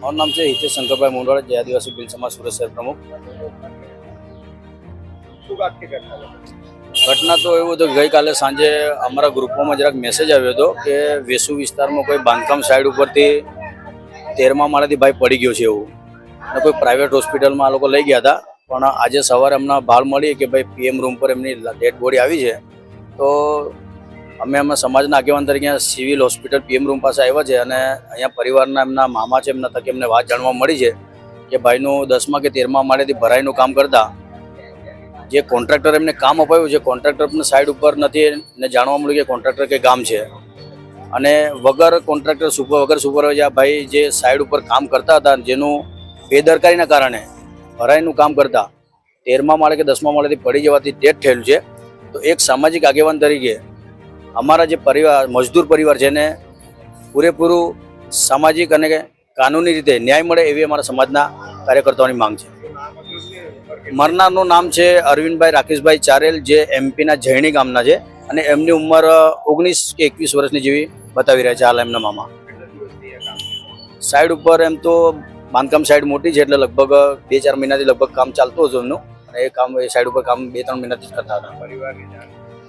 મારું નામ છે હિતેશ શંકરભાઈ મુંડવાડા જે આદિવાસી બિલ સમાજ સુરત શહેર પ્રમુખ. ઘટના તો એવું હતું ગઈકાલે સાંજે અમારા ગ્રુપમાં જરાક મેસેજ આવ્યો હતો કે વેસુ વિસ્તારમાં કોઈ બાંધકામ સાઈડ ઉપરથી તેરમા માળાથી ભાઈ પડી ગયો છે એવું. અને કોઈ પ્રાઇવેટ હોસ્પિટલમાં આ લોકો લઈ ગયા હતા. પણ આજે સવારે એમના ભાળ મળી કે ભાઈ પીએમ રૂમ પર એમની ડેડ બોડી આવી છે. તો અમે અમે સમાજના આગેવાન તરીકે સિવિલ હોસ્પિટલ પીએમ રૂમ પાસે આવ્યા છે અને અહીંયા પરિવારના એમના મામા છે, એમના તકે એમને વાત જાણવા મળી છે કે ભાઈનું દસમા કે તેરમા માળેથી ભરાઈનું કામ કરતા જે કોન્ટ્રાક્ટર એમને કામ અપાયું છે, કોન્ટ્રાક્ટર પણ સાઈડ ઉપર નથી ને જાણવા મળ્યું કે કોન્ટ્રાક્ટર કે ગામ છે. અને વગર કોન્ટ્રાક્ટર સુપર વગર સુપરવાઇઝર ભાઈ જે સાઈડ ઉપર કામ કરતા હતા જેનું બેદરકારીના કારણે ભરાઈનું કામ કરતા તેરમા માળે કે દસમા માળેથી પડી જવાથી ડેથ થયેલું છે. તો એક સામાજિક આગેવાન તરીકે અમારા જે પરિવાર, મજદૂર પરિવાર છે પૂરેપૂરું સામાજિક અને કાનૂની રીતે ન્યાય મળે એવી અમારા સમાજના કાર્યકર્તાઓની માંગ છે. મરનારનું નામ છે અરવિંદભાઈ રાકેશભાઈ ચારેલ, જે એમપીના જૈણી ગામના છે અને એમની ઉંમર ઓગણીસ કે એકવીસ વર્ષની જેવી બતાવી રહ્યા છે હાલ એમના મામા. સાઈડ ઉપર એમ તો બાંધકામ સાઈડ મોટી છે એટલે લગભગ બે ચાર મહિનાથી લગભગ કામ ચાલતું હતું એમનું. અને એ કામ, એ સાઈડ ઉપર કામ બે, ત્રણ મહિનાથી જ કરતા હતા.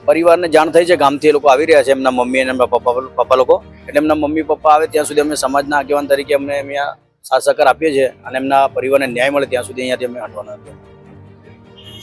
પરિવારની જાણ થઈ છે, ગામથી એ લોકો આવી રહ્યા છે, એમના મમ્મી અને એમના પપ્પા પપ્પા લોકો. એટલે એમના મમ્મી, પપ્પા આવે ત્યાં સુધી અમે સમાજના આગેવાન તરીકે અમને અહીંયા સાથ આપીએ છીએ અને એમના પરિવારને ન્યાય મળે ત્યાં સુધી અહીંયાથી અમે હટવાના નથી